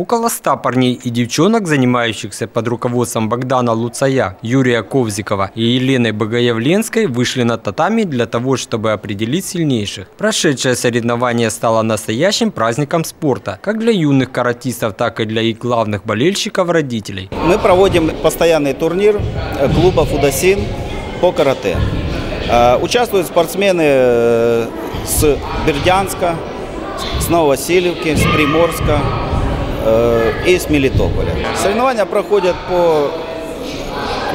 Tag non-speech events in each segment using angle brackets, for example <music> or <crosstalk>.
Около ста парней и девчонок, занимающихся под руководством Богдана Луцая, Юрия Ковзикова и Елены Богоявленской, вышли на татами для того, чтобы определить сильнейших. Прошедшее соревнование стало настоящим праздником спорта, как для юных каратистов, так и для их главных болельщиков родителей. Мы проводим постоянный турнир клуба «Фудосин» по карате. Э, Участвуют спортсмены э, с Бердянска, с Новосильевки, с Приморска э, и с Мелитополя. Соревнования проходят по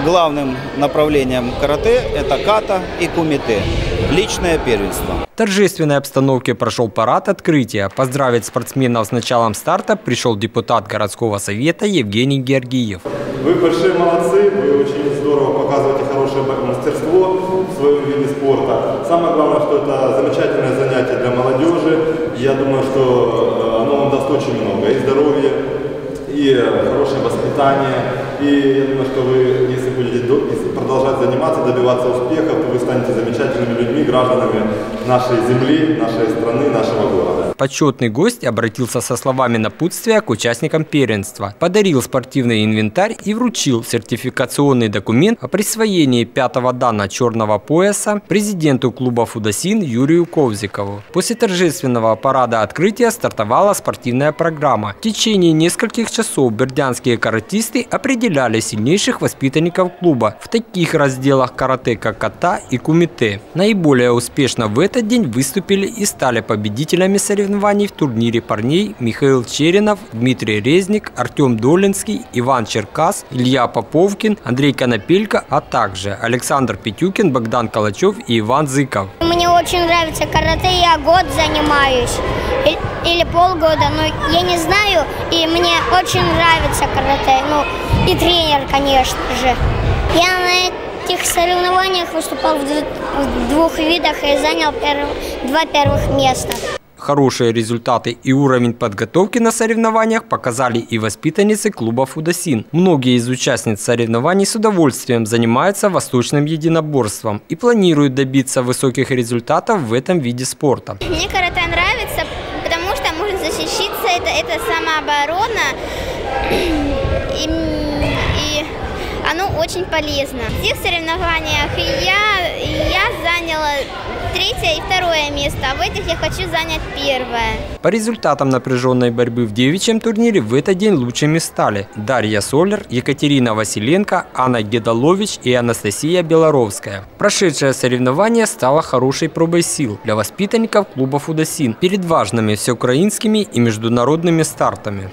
главным направлениям карате – это ката и кумите, личное первенство. В торжественной обстановке прошел парад открытия. Поздравить спортсменов с началом старта пришел депутат городского совета Евгений Георгиев. Вы большие молодцы, вы очень здорово показываете хорошее мастерство в своем виде спорта. Самое главное, что это замечательное занятие для молодежи. Я думаю, что даст очень много. И здоровье, и хорошее воспитание. И я думаю, что вы, если будете продолжать заниматься, добиваться успехов, то вы станете замечательными людьми, гражданами нашей земли, нашей страны, нашего города. Почетный гость обратился со словами напутствия к участникам первенства, подарил спортивный инвентарь и вручил сертификационный документ о присвоении пятого дана черного пояса президенту клуба «Фудосин» Юрию Ковзикову. После торжественного парада открытия стартовала спортивная программа. В течение нескольких часов бердянские каратисты определяли сильнейших воспитанников клуба в таких разделах карате, как ката и кумите. Наиболее успешно в этот день выступили и стали победителями соревнований в турнире парней Михаил Черенов, Дмитрий Резник, Артем Долинский, Иван Черкас, Илья Поповкин, Андрей Конопелько, а также Александр Петюкин, Богдан Калачев и Иван Зыков. Очень нравится карате, я год занимаюсь или полгода, но я не знаю, и мне очень нравится карате, ну и тренер, конечно же. Я на этих соревнованиях выступал в двух видах и занял перв... два первых места. Хорошие результаты и уровень подготовки на соревнованиях показали и воспитанницы клуба «Фудосин». Многие из участниц соревнований с удовольствием занимаются восточным единоборством и планируют добиться высоких результатов в этом виде спорта. Мне карате нравится, потому что можно защититься, это, это самооборона. <clears throat> И, очень полезно. В этих соревнованиях я, я заняла третье и второе место, а в этих я хочу занять первое. По результатам напряженной борьбы в девичьем турнире в этот день лучшими стали Дарья Солер, Екатерина Василенко, Анна Гедалович и Анастасия Белоровская. Прошедшее соревнование стало хорошей пробой сил для воспитанников клуба «Фудосин» перед важными всеукраинскими и международными стартами.